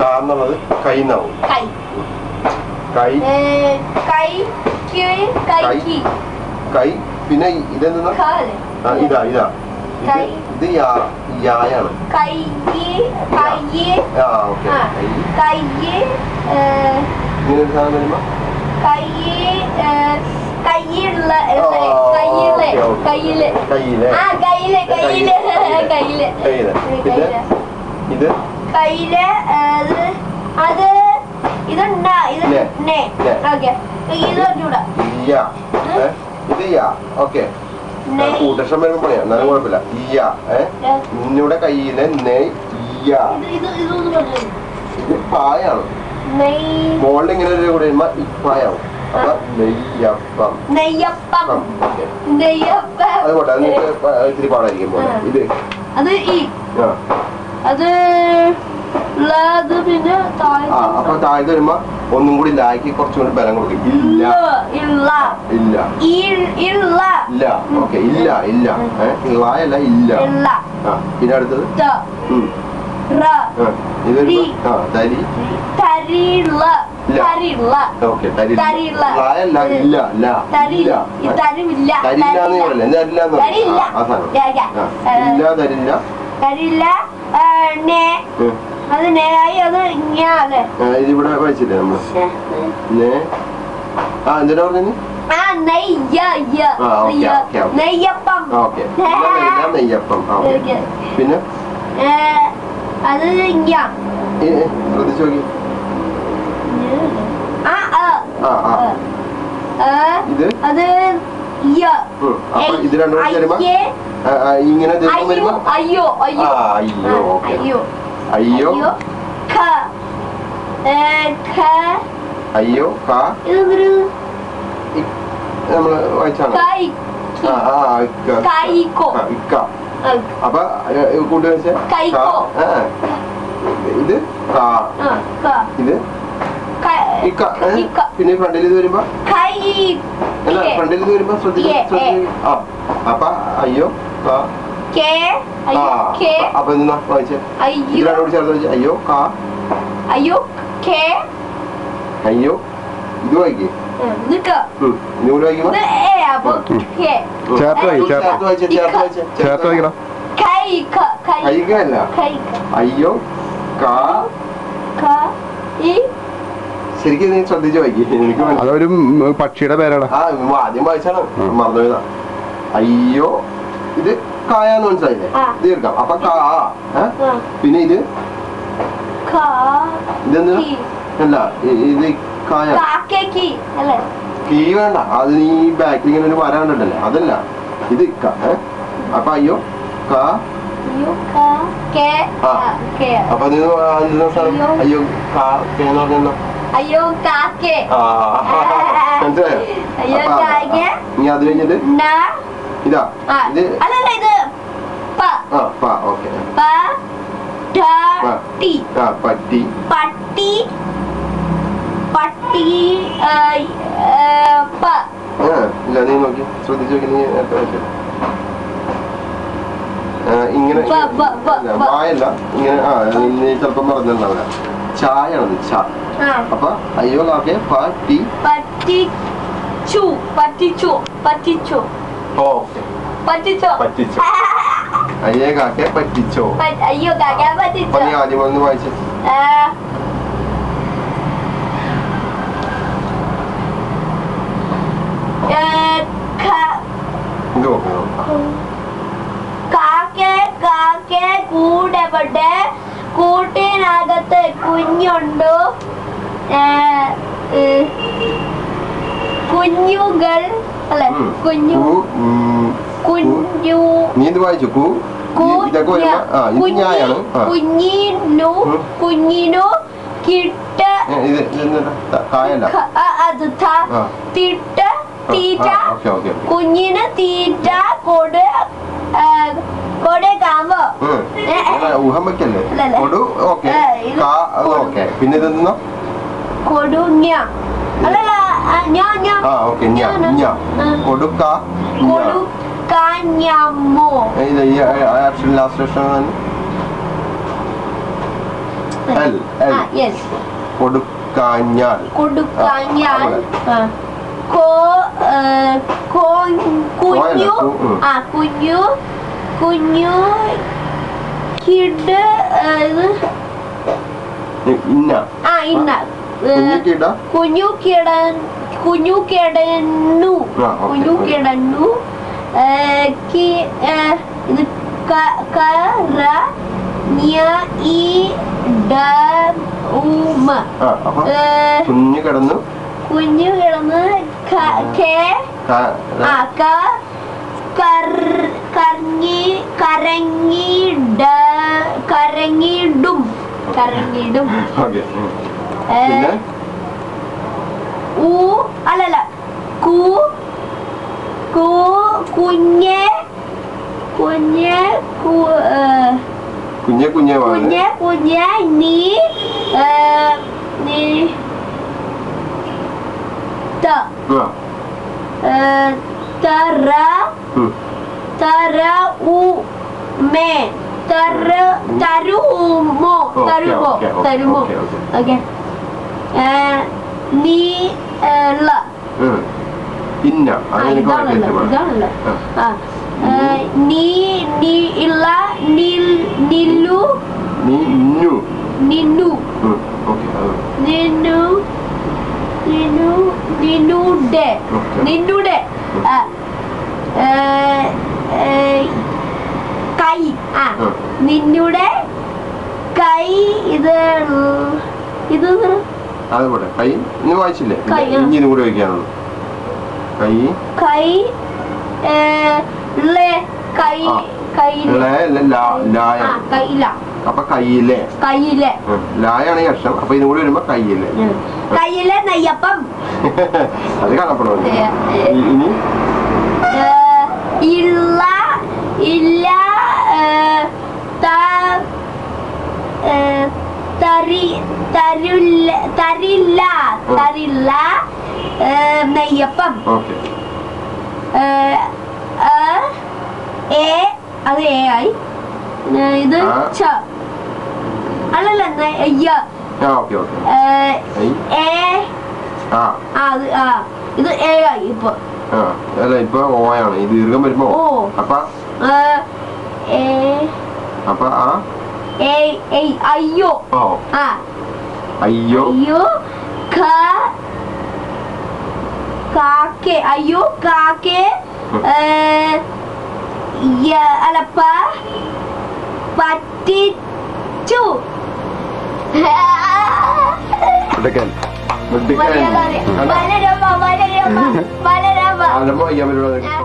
കാ. എന്നുള്ളത് കൈ എന്നാവും കൈ കൈ. കൈ. പിന്നെ ഇതെന്താ ആ ഇതാ ഇതാ. ഇത് കൈ. ഇത് യാ യായാണ്. കൈക്ക് കൈ ആ ഓക്കെ. ഇങ്ങനെ ഒരു സാധനം വരുമ്പോ? കയ്യിൽ ഇത്? കയ്യിൽ അത് അത് ഇതുണ്ടാ ഇത്. ഓക്കെ. ഇത് ഏ? ഇത് യാ ഓക്കെ. കൂട്ടക്ഷം വരുമ്പോ പണിയാ എന്നാലും കുഴപ്പമില്ല. ഇയ ഏ? നിന്നുടെ കയ്യിലെ നെ ഇയ ഇത് പായാണ് മോളിൽ ഇങ്ങനെ ഒരു കൂടെ ഇപ്പായാവും അപ്പൊ നെയ്യപ്പം. നെയ്യപ്പം. നെയ്യപ്പം. അതുകൊണ്ട് അത് ഇത്തിരി പാടായിരിക്കും പോലെ. ഇത്. അത് ഈ. ആ. അത് പിന്നെ ആ അപ്പൊ താഴത്ത് വരുമ്പോ ഒന്നും കൂടി ലാക്കി കുറച്ചും കൂടി ബലം കൊടുക്കും. ഇല്ല. ഇല്ല ഇല്ല. ഇല്ല ഇല്ല. ഓക്കെ ഇല്ല ഇല്ല. ഇള്ളായല്ല ഇല്ല. ഇല്ല ആ പിന്നെ അടുത്തത്? ഇത് ആ തരി. തരില്ല. തരില്ല. അത് നേരായി അത് ഇങ്ങനെ ഇതിവിടെ വായിച്ചില്ലേ നമ്മൾ? നേ. ആ എന്തിനാ പറഞ്ഞു ആ നെയ്യ. നെയ്യപ്പം. നെയ്യപ്പം. പിന്നെ? അത് ശ്രദ്ധിച്ചു നോക്കി. ഇത്? അത് ഇത് രണ്ടും കൂടി ചേരുമ്പോ ഇങ്ങനെ വരുമ്പോ? അയ്യോ അയ്യോ. അയ്യോ അയ്യോ. അയ്യോ. നമ്മൾ വായിച്ചാണ്? ഇക്ക. അപ്പൊ കൂട്ടുകാഴ്ച ഇത് ഇത് ഇക്ക. പിന്നെ ഫ്രണ്ടിൽ ഇത് വരുമ്പോ? അല്ല. ഫ്രണ്ടിൽ ഇത് വരുമ്പോ ശ്രദ്ധിക്കും ആ അപ്പൊ അയ്യോ കാ. അപ്പൊ എന്താ വായിച്ചേ ഇത് അയ്യോ. രണ്ടോട് ചേർത്ത് വെച്ച്? അയ്യോ കാ. അയ്യോ അയ്യോ ഇത് വായിക്കേ. ചേർത്ത് വായി, ചേർത്ത്. ചേർത്ത് വായിച്ചേ ചേർത്ത് വായിച്ചേ ചേർത്ത് വയ്ക്കണം. അയ്യോ കാ. ശരിക്കും നീ ശ്രദ്ധിച്ച് വായിക്കേ എനിക്ക് അതൊരു പക്ഷിയുടെ പേരാണ് ആ ആദ്യം വായിച്ചാണ് മറന്നുപോയതാ. അയ്യോ ഇത് കായാന്ന് മനസ്സിലായില്ലേ? തീർക്കാം ദീർഘം. അപ്പൊ കാ? പിന്നെ ഇത്? ഇതെന്ത്? കി. അല്ല ഇത് കായ. കീ വേണ്ട. അത് നീ ബാക്കിൽ ഇങ്ങനെ ഒരു വര കണ്ടിട്ടല്ലേ? അതല്ല. ഇത് ഇക്ക ഏ? അപ്പൊ അയ്യോ കാ. ക കെ കെ. അപ്പൊ അയ്യോ. അയ്യോ കാ കേ എന്ന് പറഞ്ഞോ അയ്യോ കാക്കേ. മനസ്സിലായോ അയ്യോ കാക്കേ. ഇനി അത് കഴിഞ്ഞിട്ട്? ന. ഇതാ. ഇത്? അല്ലല്ല ഇത് പ. ആ പാ. ഓക്കേ. പ ട. ടി. ആ പട്ടി. പട്ടി. ആ, പ. ഇല്ല നീ നോക്കി. ശ്രദ്ധിച്ചു നോക്കി നീ ഇങ്ങനെ വായല്ല. ഇങ്ങനെ ആ നീ നീ ചിലപ്പം പറഞ്ഞിട്ടുണ്ടാവില്ല ചായാണത് ച ആ. അപ്പൊ അയ്യോ കാക്കെ പറ്റി പറ്റിച്ചു പറ്റിച്ചു പറ്റിച്ചു ഓക്കെ. പറ്റിച്ചോ പറ്റിച്ചു അയ്യേ കാക്കെ പറ്റിച്ചോ പ- അയ്യോ കാക്ക അപ്പൊ പറ്റിച്ചോ നീ ആദ്യം ഒന്ന് വായിച്ചു. ആ, ഏ, ക- ഇത് നോക്കുന്നു കാക്കെ കാക്കെ കൂടെവിടെ? കൂട്ടിനകത്ത് കുഞ്ഞുണ്ടു? കുഞ്ഞുകൾ അല്ലെ? കുഞ്ഞു കുഞ്ഞു നീ ഇത് വായിച്ചു? കു കുഞ്ഞിനു കുഞ്ഞിനു കിട്ട അത് തിട്ട തീറ്റ കുഞ്ഞിന് തീറ്റ കൊടു ഇങ്ങനെ ഊഹം വെക്കല്ലേ. കൊടു ഓക്കെ. കാ ഓക്കെ. പിന്നെ ഇതെന്നോ കൊടുഞ്ഞ അല്ലല്ല ആ, ഞാ ഞാ. ആ ഓക്കെ ഞാ ഞാൻ. ഞാ. ആ. കൊടുക്ക ഞാ. കൊടുക്കാഞ്ഞമ്മോ. ഏ, ഇത് ഈ അക്ഷരം ലാസ്റ്റ് അക്ഷരം എൽ എൽ യെസ് കൊടുക്കാഞ്ഞാൽ. കൊടുക്കാഞ്ഞാൽ. കോ കുഞ്ഞു. ആ കുഞ്ഞു. കുഞ്ഞു കിഡ് ഇത്? ആ ഇന്ന. കുഞ്ഞു കിടൻ കുഞ്ഞു കിടന്നു. കുഞ്ഞു കിടന്നു. ഇത് ക- കര ഞ ഈ ഡ ഉമ ആ അപ്പൊ ഏ, കുഞ്ഞു കിടന്നു. കുഞ്ഞു കിടന്ന് ക- കെ ക- ആ ക കർ- കറങ്ങി കരങ്ങിട കരങ്ങിടും കരങ്ങിടും ഓക്കെ ഉം. ഏ, പിന്നെ? ഊ അല്ലല്ല കു കു കുഞ്ഞെ കുഞ്ഞെ കു ഏ, കുഞ്ഞെ കുഞ്ഞെ വാങ്ങി കുഞ്ഞെ കുഞ്ഞെ നീ ഏ, നീ ത. ആ തറ തരുമോ? തരുമോ? തരുമോ? ഓക്കേ, നീ ള. ഇന്ന. നീ നീ ഇല്ല നിൽ നില്ലു. നിന്നു. നിന്നു. നിന്നു. നിന്നു നിന്നുടെ. നിന്നുടെ. കൈ. ആ. നിന്നുടെ കൈ ഇത് ഇത് അത് പോട്ടെ. കൈ. ഇന്ന് വായിച്ചില്ലേ. ഇനി ഇതും കൂടി വയ്ക്കാനുള്ളൂ. കൈ. കൈ കൈ ലായാണ് കൈയില. അപ്പൊ കയ്യിലെ കൈയിലെ. ഉം. ലായാണ് ഈ അക്ഷരം. അപ്പൊ ഇതും കൂടി വരുമ്പോ കയ്യിലെ കൈയിലെ നെയ്യപ്പം. അത് കാണപ്പെടണം. ഇനി ഇല്ല തരില്ല തരില്ല നെയ്യപ്പം. എ അത് എ ആയി. ഇത്. ച. അല്ലല്ല എ ഇത് എ ആയി ഇപ്പൊ. അല്ല ഇപ്പൊ ഓയാണ് ഈ ദീർഘം വരുമ്പോ ഓ. അപ്പൊ അപ്പൊ ആ? അയ്യോ. ആ. അയ്യോ. അയ്യോ കാക്കെ. അയ്യോ കാക്കെ. അല്ല പറ്റിച്ചു. എടുക്കാൻ മലയാളം മനോരമ മനോരമ